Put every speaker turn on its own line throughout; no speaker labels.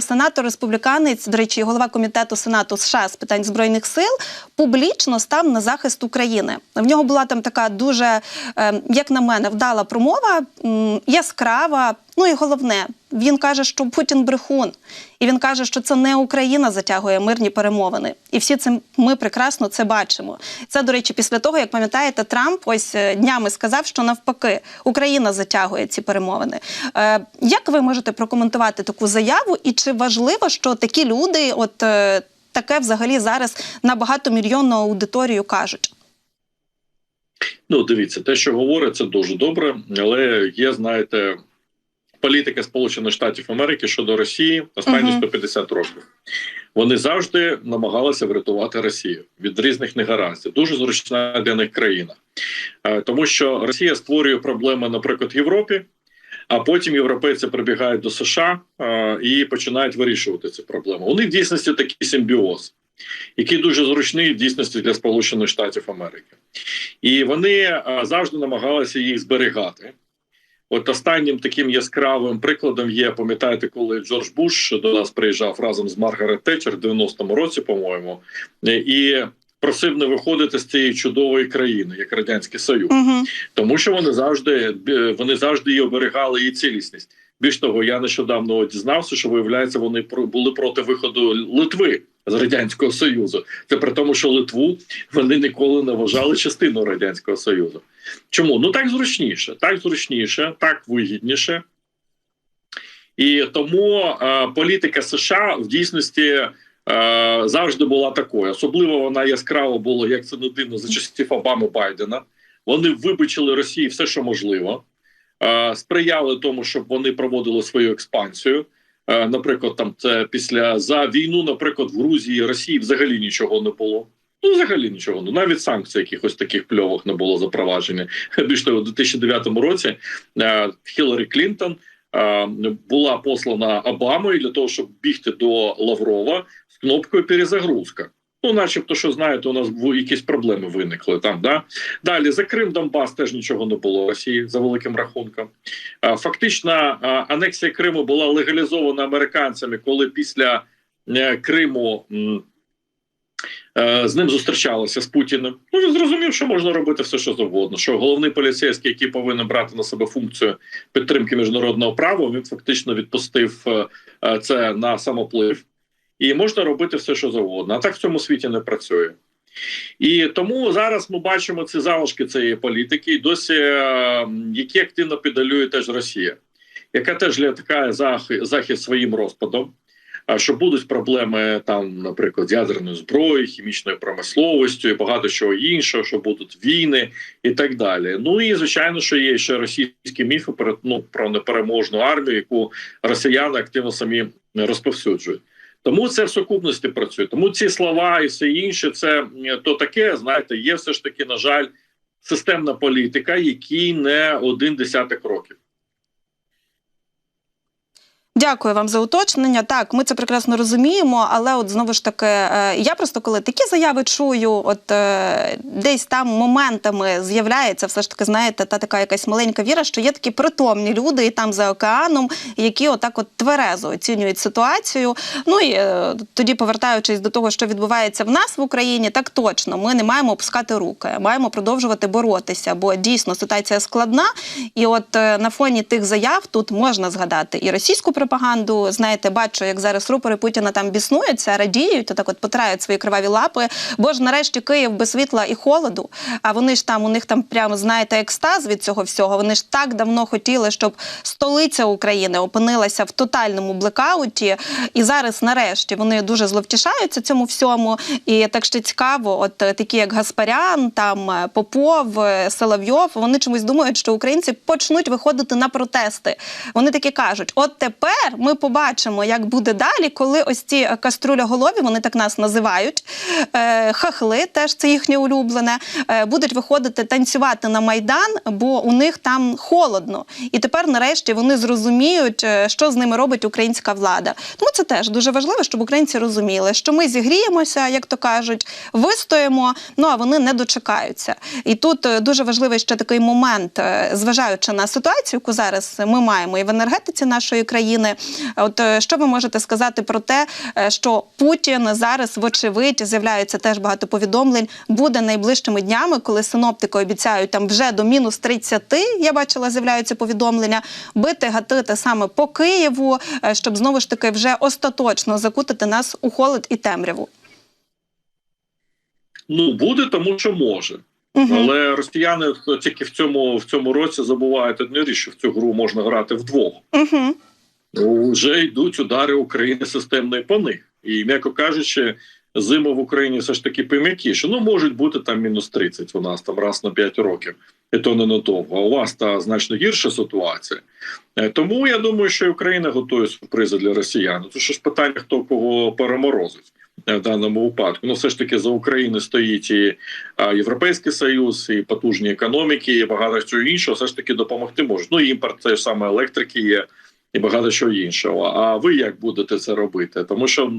Сенатор республіканець, до речі, голова комітету Сенату США з питань збройних сил, публічно став на захист України. В нього була там така дуже, е, як на мене, вдала промова, яскрава. Ну і головне, він каже, що Путін брехун, і він каже, що це не Україна затягує мирні перемовини. І всі це ми прекрасно це бачимо. Це, до речі, після того, як пам'ятаєте, Трамп ось е, днями сказав, що навпаки Україна затягує ці перемовини. Е, як ви можете прокоментувати таку заяву? І чи важливо, що такі люди, от е, таке взагалі зараз на багатомільйонну аудиторію кажуть?
Ну, дивіться, те, що говорить, це дуже добре, але є, знаєте, політика Сполучених Штатів Америки щодо Росії останні
Мгм.
150 років. Вони завжди намагалися врятувати Росію від різних негараздів. Дуже зручна для них країна, Е, тому що Росія створює проблеми, наприклад, в Європі. А потім європейці прибігають до США е, і починають вирішувати ці проблеми. У них в дійсності такий симбіоз, який дуже зручний в дійсності для Сполучених Штатів Америки. І вони е, завжди намагалися їх зберігати. От останнім таким яскравим прикладом є, пам'ятаєте, коли Джордж Буш до нас приїжджав разом з Маргарет Тетчер в 90-му році, по-моєму, е, і просив не виходити з цієї чудової країни, як Радянський Союз
Угу.
тому що вони завжди вони завжди її оберігали її цілісність. Більш того, я нещодавно дізнався, що виявляється, вони були проти виходу Литви з радянського союзу. Це при тому, що Литву вони ніколи не вважали частиною радянського союзу. Чому? Ну так зручніше, так зручніше, так вигідніше. І тому е, політика США в дійсності е, завжди була такою. Особливо вона яскраво була, як це не дивно, за часів Обами Байдена. Вони вибачили Росії все, що можливо, е, сприяли тому, щоб вони проводили свою експансію. Е, наприклад, там це після за війну, наприклад, в Грузії Росії взагалі нічого не було. Ну, взагалі нічого. Ну навіть санкцій якихось таких кльових не було запроваджені. Більш того, у 2009 році е, Хіларі Клінтон е, була послана Обамою для того, щоб бігти до Лаврова з кнопкою перезагрузка. Ну, начебто, що знаєте, у нас якісь проблеми виникли там. Да? Далі за Крим Донбас теж нічого не було Росії за великим рахунком. Е, Фактично, анексія Криму була легалізована американцями, коли після Криму з ним зустрічалися з Путіним. Ну він зрозумів, що можна робити все, що завгодно. Що головний поліцейський, який повинен брати на себе функцію підтримки міжнародного права, він фактично відпустив е, е, це на самоплив. І можна робити все, що завгодно. А так в цьому світі не працює. І тому зараз ми бачимо ці залишки цієї політики, і досі е, які активно педалює теж Росія, яка теж лякає захи- захід своїм розпадом. Що будуть проблеми там, наприклад, з ядерною зброєю, хімічною промисловістю і багато чого іншого, що будуть війни і так далі. Ну і звичайно, що є ще російські міфи про ну про непереможну армію, яку росіяни активно самі розповсюджують. Тому це в сукупності працює. Тому ці слова і все інше, це е, то таке, знаєте, є все ж таки, на жаль, системна політика, якій не один десяток років.
Дякую вам за уточнення. Так, ми це прекрасно розуміємо, але от знову ж таки, е, я просто коли такі заяви чую, от е, десь там моментами з'являється все ж таки, знаєте, та така якась маленька віра, що є такі притомні люди і там за океаном, які отак от тверезо оцінюють ситуацію. Ну і е, тоді, повертаючись до того, що відбувається в нас в Україні, так точно ми не маємо опускати руки, маємо продовжувати боротися, бо дійсно ситуація складна. І от на фоні тих заяв тут можна згадати і російську пропаганду. Знаєте, бачу, як зараз рупори Путіна там біснуються, радіють, так от потирають свої криваві лапи. Бо ж нарешті Київ без світла і холоду. А вони ж там у них там прямо знаєте екстаз від цього всього. Вони ж так давно хотіли, щоб столиця України опинилася в тотальному блекауті. І зараз, нарешті, вони дуже зловтішаються цьому всьому. І так ще цікаво, от е, такі як Гаспарян, там е, Попов, е, Соловйов, вони чомусь думають, що українці почнуть виходити на протести. Вони такі кажуть: от тепер ми побачимо, як буде далі, коли ось ці е, кастрюляголові, вони так нас називають, е, хахли, теж це їхнє улюблене, е, будуть виходити танцювати на майдан, бо у них там холодно. І тепер, нарешті, вони зрозуміють, що з ними робить українська влада. Тому це теж дуже важливо, щоб українці розуміли, що ми зігріємося, як то кажуть, вистоїмо, ну а вони не дочекаються. І тут дуже важливий ще такий момент, зважаючи на ситуацію, яку зараз ми маємо і в енергетиці нашої країни. України. От е, що ви можете сказати про те, е, що Путін зараз, вочевидь, з'являється теж багато повідомлень, буде найближчими днями, коли синоптики обіцяють там вже до мінус 30, Я бачила, з'являються повідомлення, бити гатити саме по Києву, е, щоб знову ж таки вже остаточно закутати нас у холод і темряву.
Ну буде, тому що може.
Угу.
Але росіяни тільки в цьому в цьому році забувають одну річ, що в цю гру можна грати вдвох.
Угу.
Ну, Вже йдуть удари України системної по них. І, м'яко кажучи, зими в Україні все ж таки пом'якіше. Ну, можуть бути там мінус 30 у нас там раз на 5 років, і то не надовго. А у вас та значно гірша ситуація. Е, Тому я думаю, що Україна готує сюрпризи для росіян. Це ж питання, хто кого переморозить. е, В даному випадку, ну все ж таки за Україною стоїть і Європейський Союз, і потужні економіки, і багато чого іншого. Все ж таки допомогти можуть. Ну і імпорт це ж саме електрики є і багато чого іншого. А ви як будете це робити? Тому що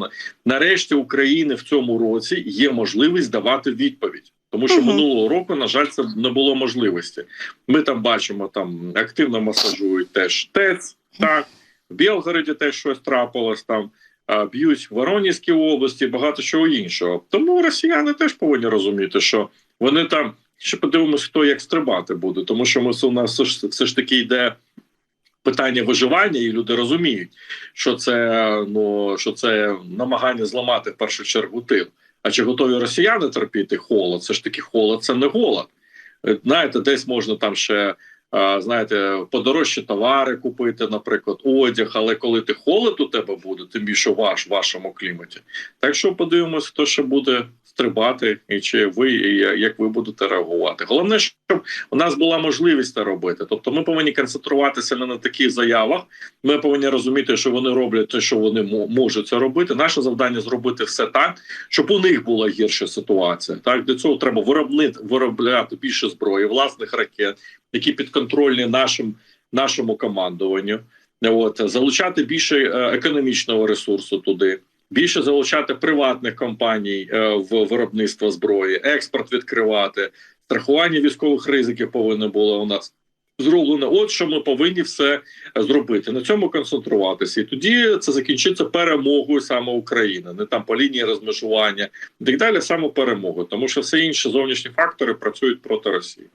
нарешті України в цьому році є можливість давати відповідь. Тому що
Мгм.
минулого року, на жаль, це не було можливості. Ми там бачимо, там активно масажують теж ТЕЦ, так в Білгороді теж щось трапилось там. Б'ють в Воронізькій області, багато чого іншого. Тому росіяни теж повинні розуміти, що вони там ще подивимось, хто як стрибати буде, тому що ми у нас все ж, все ж таки йде питання виживання, і люди розуміють, що це ну що це намагання зламати в першу чергу тил. А чи готові росіяни терпіти холод? Це ж таки холод, це не голод. Е, Знаєте, десь можна там ще. Знаєте, подорожчі товари купити, наприклад, одяг, але коли ти холод у тебе буде, тим більше ваш вашому кліматі. Так що подивимось, хто ще буде стрибати, і чи ви і як ви будете реагувати. Головне, щоб у нас була можливість це робити. Тобто, ми повинні концентруватися не на таких заявах. Ми повинні розуміти, що вони роблять те, що вони мо- можуть це робити. Наше завдання зробити все так, щоб у них була гірша ситуація. Так для цього треба виробляти більше зброї, власних ракет, які підконтрольні нашим нашому командуванню. От залучати більше е, економічного ресурсу туди. Більше залучати приватних компаній е, в виробництво зброї, експорт відкривати, страхування військових ризиків повинно було у нас зроблено. От що ми повинні все зробити. На цьому концентруватися, і тоді це закінчиться перемогою саме України, не там по лінії розмежування і так далі, саме перемогою, тому що все інші зовнішні фактори працюють проти Росії.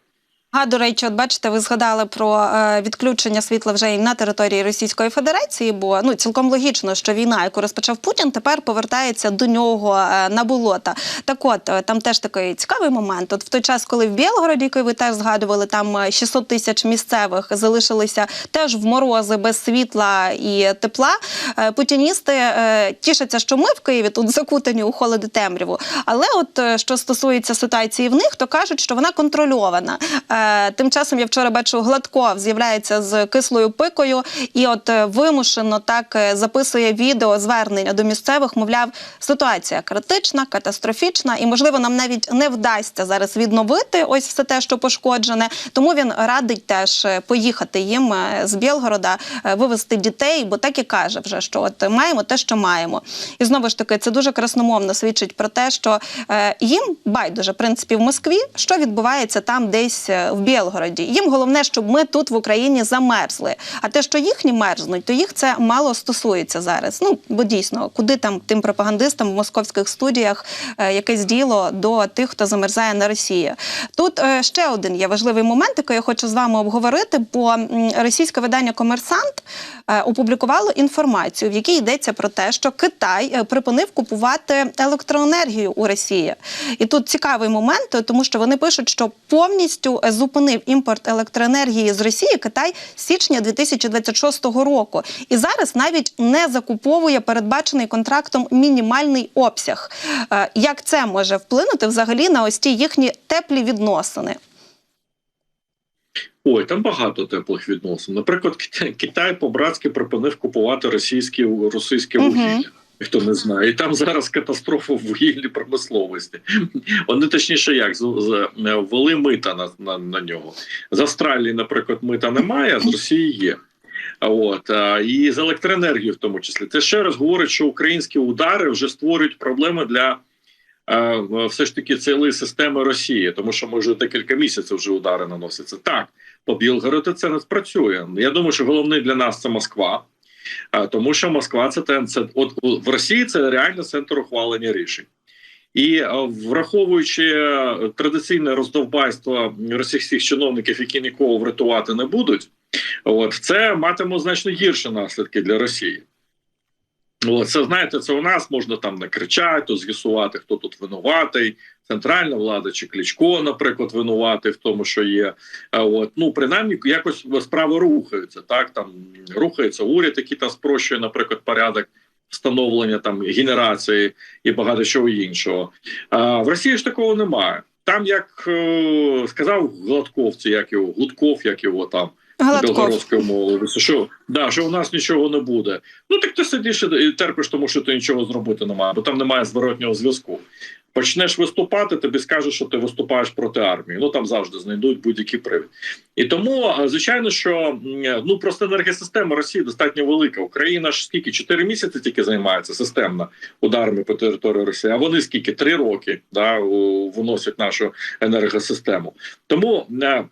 А до речі, от бачите, ви згадали про е, відключення світла вже і на території Російської Федерації, бо ну цілком логічно, що війна, яку розпочав Путін, тепер повертається до нього е, на болота. Так, от е, там теж такий цікавий момент. От в той час, коли в Білгороді, який ви теж згадували, там е, 600 тисяч місцевих залишилися теж в морози без світла і тепла. Путіністи тішаться, що ми в Києві тут закутані у холоди темряву. Але от що стосується ситуації в них, то кажуть, що вона контрольована. Е, Тим часом я вчора бачу Гладков з'являється з кислою пикою, і от е, вимушено так е, записує відео звернення до місцевих. Мовляв, ситуація критична, катастрофічна, і можливо нам навіть не вдасться зараз відновити ось все те, що пошкоджене. Тому він радить теж поїхати їм з Білгорода, вивезти дітей, бо так і каже вже, що от маємо те, що маємо. І знову ж таки, це дуже красномовно свідчить про те, що їм байдуже, в принципі, в Москві, що відбувається там десь в Білгороді. Їм головне, щоб ми тут в Україні замерзли. А те, що їхні мерзнуть, то їх це мало стосується зараз. Ну бо дійсно, куди там тим пропагандистам в московських студіях е, якесь діло до тих, хто замерзає на Росії. Тут е, ще один є важливий момент, який я хочу з вами обговорити, бо російське видання Комерсант е, опублікувало інформацію, в якій йдеться про те, що Китай е, припинив купувати електроенергію у Росії. І тут цікавий момент, тому що вони пишуть, що повністю зупинив імпорт електроенергії з Росії Китай з січня 2026 року. І зараз навіть не закуповує передбачений контрактом мінімальний обсяг. Е, Як це може вплинути взагалі на ось ті їхні теплі відносини?
Ой, там багато теплих відносин. Наприклад, Китай, Китай по-братськи припинив купувати російське російське вугілля. Хто не знає, і там зараз катастрофа в вугільній промисловості. Вони точніше як з, ввели мита на, на, на нього. З Австралії, наприклад, мита немає, а з Росії є. От і з електроенергією, в тому числі, це ще раз говорить, що українські удари вже створюють проблеми для е, все ж таки цілої системи Росії, тому що може декілька місяців вже удари наносяться. Так, по Білгороду це не спрацює. Я думаю, що головне для нас це Москва. Тому що Москва це це от в Росії це реально центр ухвалення рішень. І враховуючи е, традиційне роздовбайство російських чиновників, які нікого врятувати не будуть, от це матиме значно гірші наслідки для Росії. Це знаєте, це у нас можна там накричати, з'ясувати, хто тут винуватий, центральна влада чи Кличко, наприклад, винуватий в тому, що є. А От ну принаймні якось справи рухаються. Так там рухається уряд, який там спрощує, наприклад, порядок встановлення там генерації і багато чого іншого. А в Росії ж такого немає. Там, як е, сказав Гладков, це як його Гудков, як його там
Гладков.
білгородською мовою, що да, що у нас нічого не буде. Ну так ти сидиш і терпиш, тому що ти нічого зробити немає, бо там немає зворотнього зв'язку. Почнеш виступати, тобі скажуть, що ти виступаєш проти армії. Ну там завжди знайдуть будь-який привід. І тому, е, звичайно, що ну просто енергосистема Росії достатньо велика. Україна ж скільки чотири місяці тільки займається системно ударами по території Росії. А вони скільки три роки да, виносять нашу енергосистему. Тому е,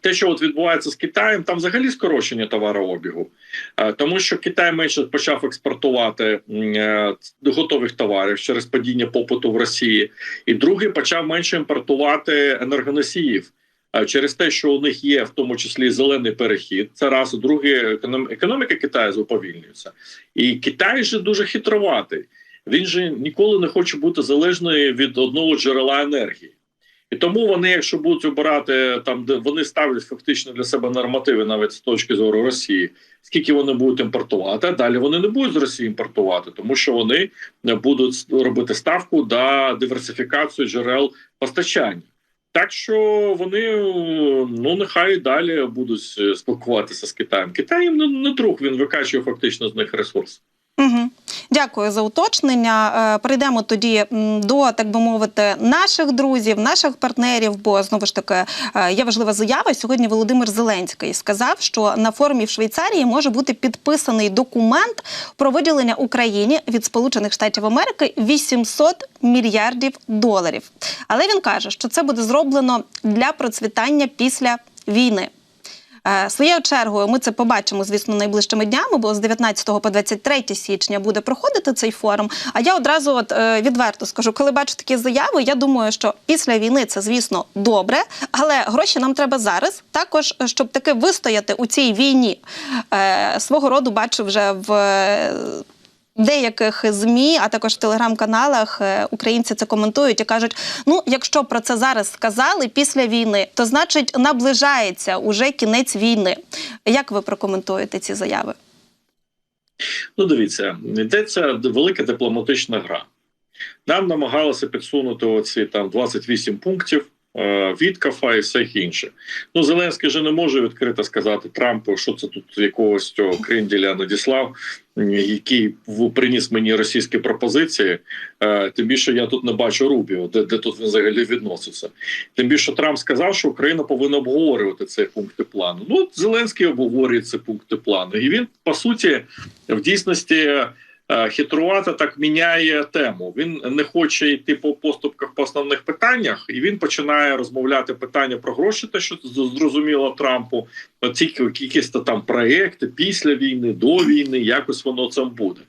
те, що от відбувається з Китаєм, там взагалі скорочення товарообігу, Е, тому що Китай менше почав експортувати е, готових товарів через падіння попиту в Росії, і другий почав менше імпортувати енергоносіїв. е, Через те, що у них є в тому числі зелений перехід, це раз друге економ- економіка Китаю уповільнюється, і Китай же дуже хитроватий. Він же ніколи не хоче бути залежною від одного джерела енергії. І тому вони, якщо будуть обирати там, де вони ставлять фактично для себе нормативи, навіть з точки зору Росії, скільки вони будуть імпортувати, а далі вони не будуть з Росії імпортувати, тому що вони будуть робити ставку на диверсифікацію джерел постачання. Так що вони ну нехай далі будуть е, спілкуватися з Китаєм. Китай їм не, не друг, він викачує фактично з них ресурси.
Угу. Дякую за уточнення. Е, Перейдемо тоді до так би мовити наших друзів, наших партнерів. Бо знову ж таки е, є важлива заява. Сьогодні Володимир Зеленський сказав, що на форумі в Швейцарії може бути підписаний документ про виділення Україні від Сполучених Штатів Америки 800 мільярдів доларів. Але він каже, що це буде зроблено для процвітання після війни. Е, Своєю чергою ми це побачимо, звісно, найближчими днями, бо з 19 по 23 січня буде проходити цей форум. А я одразу от е, відверто скажу, коли бачу такі заяви, я думаю, що після війни це, звісно, добре, але гроші нам треба зараз. Також, е, щоб таки вистояти у цій війні. Свого роду бачу вже в. Деяких змі, а також в телеграм-каналах е, українці це коментують і кажуть: ну, якщо про це зараз сказали після війни, то значить наближається уже кінець війни. Як ви прокоментуєте ці заяви?
Ну, дивіться, йдеться велика дипломатична гра. Нам намагалися підсунути оці там 28 пунктів від кафа і все інше. Ну, Зеленський же не може відкрито сказати Трампу, що це тут якогось цього кренділя надіслав, який приніс мені російські пропозиції. Е, тим більше я тут не бачу Рубіо, де, де тут він взагалі відноситься. Тим більше Трамп сказав, що Україна повинна обговорювати ці пункти плану. Ну, Зеленський обговорює ці пункти плану, і він по суті в дійсності. Е, Хитрувато так міняє тему. Він не хоче йти по поступках по основних питаннях, і він починає розмовляти питання про гроші, те, що зрозуміло Трампу. Ці якісь там проекти після війни, до війни, якось воно це буде.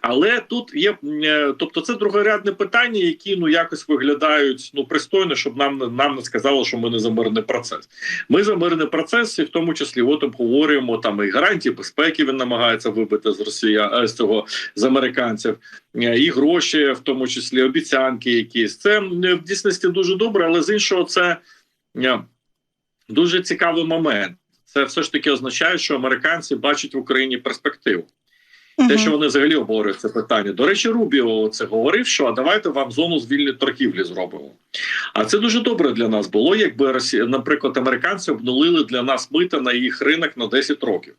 Але тут є, е, тобто, це другорядне питання, які ну якось виглядають ну пристойно, щоб нам нам не сказали, що ми не за мирний процес. Ми за мирний процес, і в тому числі от обговорюємо там і гарантії безпеки. Він намагається вибити з Росія е, з цього з американців, е, і гроші, в тому числі обіцянки, якісь це в дійсності дуже добре, але з іншого це дуже цікавий момент. Це все ж таки означає, що американці бачать в Україні перспективу. Те, що вони взагалі обговорюють це питання. До речі, Рубіо це говорив, що а давайте вам зону з вільної торгівлі зробимо. А це дуже добре для нас було, якби Росія, наприклад, американці обнулили для нас мита на їх ринок на 10 років.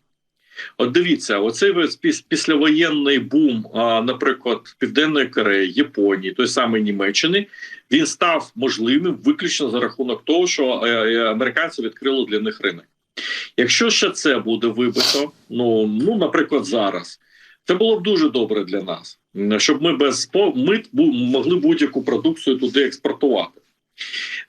От дивіться, оцей піс- післявоєнний бум, а, наприклад, Південної Кореї, Японії, той самий Німеччини, він став можливим виключно за рахунок того, що е, е, американці відкрили для них ринок. Якщо ще це буде вибито, ну, ну наприклад, зараз. Це було б дуже добре для нас, щоб ми без мит могли будь-яку продукцію туди експортувати.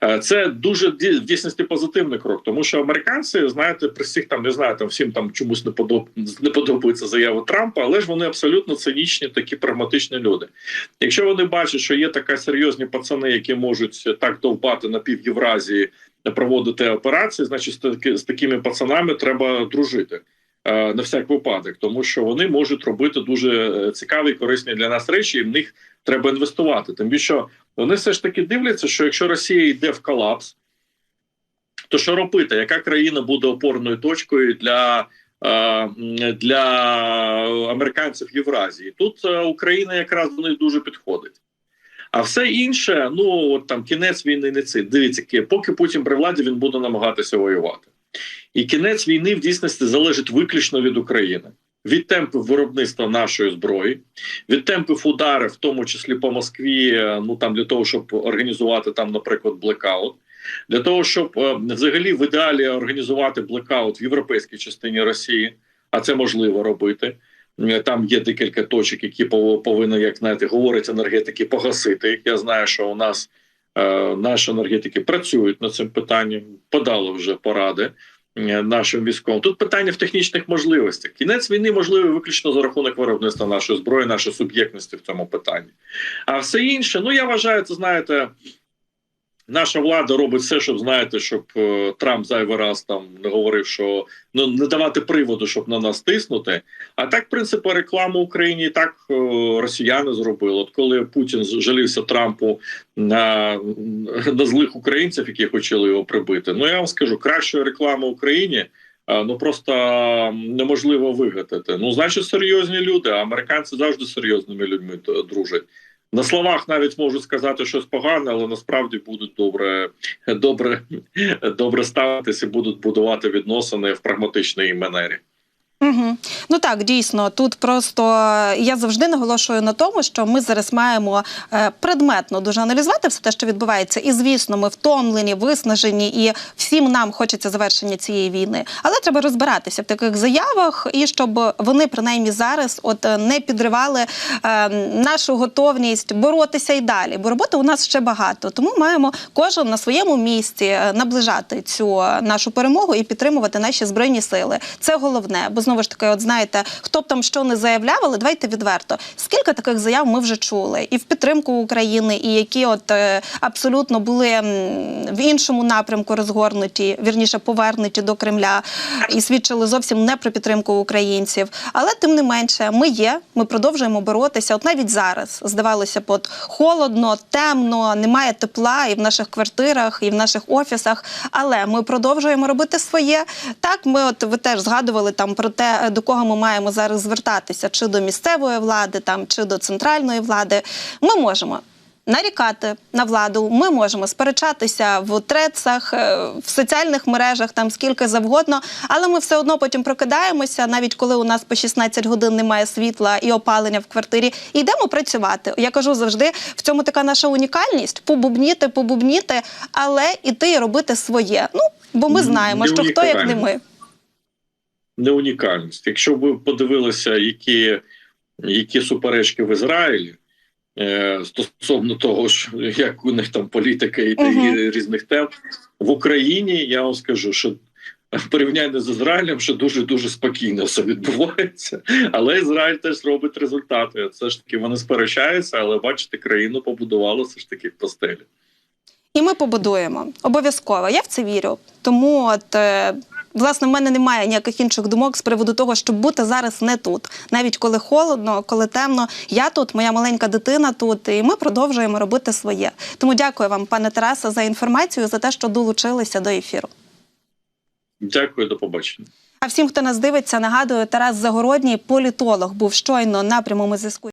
Е, Це дуже в дійсності позитивний крок, тому що американці, знаєте, при всіх там не знаю, там всім там чомусь не подоб... не подобаються заяви Трампа, але ж вони абсолютно цинічні, такі прагматичні люди. Якщо вони бачать, що є така серйозні пацани, які можуть так довбати на пів Євразії, проводити операції, значить з, таки, з такими пацанами треба дружити. е, На всяк випадок, тому що вони можуть робити дуже е, цікаві, і корисні для нас речі, і в них треба інвестувати. Тим більше вони все ж таки дивляться, що якщо Росія йде в колапс, то що робити? Яка країна буде опорною точкою для, е, для американців Євразії? Тут Україна якраз до них дуже підходить. А все інше, ну от там кінець війни не цей. Дивіться, поки Путін при владі він буде намагатися воювати. І кінець війни в дійсності залежить виключно від України, від темпів виробництва нашої зброї, від темпів ударів, в тому числі по Москві, е, ну там для того, щоб організувати там, наприклад, блекаут, для того, щоб е, взагалі в ідеалі організувати блекаут в європейській частині Росії, а це можливо робити. Е, Там є декілька точок, які пов- повинні, як знаєте, говорять енергетики, погасити. Я знаю, що у нас е, наші енергетики працюють над цим питанням, подали вже поради е, нашим військовим. Тут питання в технічних можливостях. Кінець війни можливий виключно за рахунок виробництва нашої зброї, нашої суб'єктності в цьому питанні. А все інше, ну я вважаю, це знаєте. Наша влада робить все, щоб знаєте, щоб е, Трамп зайвий раз там не говорив, що ну не давати приводу, щоб на нас тиснути. А так, в принципі, рекламу Україні так е, росіяни зробили. От коли Путін жалівся Трампу на, на злих українців, які хотіли його прибити. Ну я вам скажу, кращої реклами Україні. е, Ну просто неможливо вигадати. Ну, значить, серйозні люди. А американці завжди серйозними людьми дружать. На словах навіть можуть сказати щось погане, але насправді будуть добре, добре, добре ставитися, будуть будувати відносини в прагматичній манері.
Угу. Ну так, дійсно, тут просто я завжди наголошую на тому, що ми зараз маємо е, предметно дуже аналізувати все те, що відбувається. І звісно, ми втомлені, виснажені, і всім нам хочеться завершення цієї війни. Але треба розбиратися в таких заявах, і щоб вони принаймні зараз от е, не підривали е, нашу готовність боротися і далі. Бо роботи у нас ще багато. Тому маємо кожен на своєму місці е, наближати цю е, нашу перемогу і підтримувати наші збройні сили. Це головне. Бо знову ж таки, от знаєте, хто б там що не заявляв, але давайте відверто. Скільки таких заяв ми вже чули, і в підтримку України, і які от е, абсолютно були в іншому напрямку розгорнуті, вірніше повернуті до Кремля, і свідчили зовсім не про підтримку українців. Але тим не менше, ми є, ми продовжуємо боротися. От навіть зараз здавалося б, от холодно, темно, немає тепла і в наших квартирах, і в наших офісах. Але ми продовжуємо робити своє. Так, ми от ви теж згадували там про те, до кого ми маємо зараз звертатися, чи до місцевої влади, там чи до центральної влади. Ми можемо. Нарікати на владу, ми можемо сперечатися в трецах, е, в соціальних мережах, там скільки завгодно, але ми все одно потім прокидаємося, навіть коли у нас по 16 годин немає світла і опалення в квартирі, і йдемо працювати. Я кажу завжди, в цьому така наша унікальність побубніти, побубніти, але іти і робити своє. Ну бо ми знаємо, що хто як не ми.
Не унікальність. Якщо ви подивилися, які, які суперечки в Ізраїлі е, стосовно того, що як у них там політика і, і різних тем в Україні, я вам скажу, що в порівнянні з Ізраїлем, що дуже дуже спокійно все відбувається. Але Ізраїль теж робить результати. Це ж таки вони сперечаються, але бачите, країну побудували все ж таки в постелі.
І ми побудуємо обов'язково. Я в це вірю. Тому от. Власне, в мене немає ніяких інших думок з приводу того, щоб бути зараз не тут, навіть коли холодно, коли темно. Я тут, моя маленька дитина тут, і ми продовжуємо робити своє. Тому дякую вам, пане Тарасе, за інформацію, за те, що долучилися до ефіру.
Дякую, до побачення.
А всім, хто нас дивиться, нагадую, Тарас Загородній, політолог, був щойно на прямому зв'язку.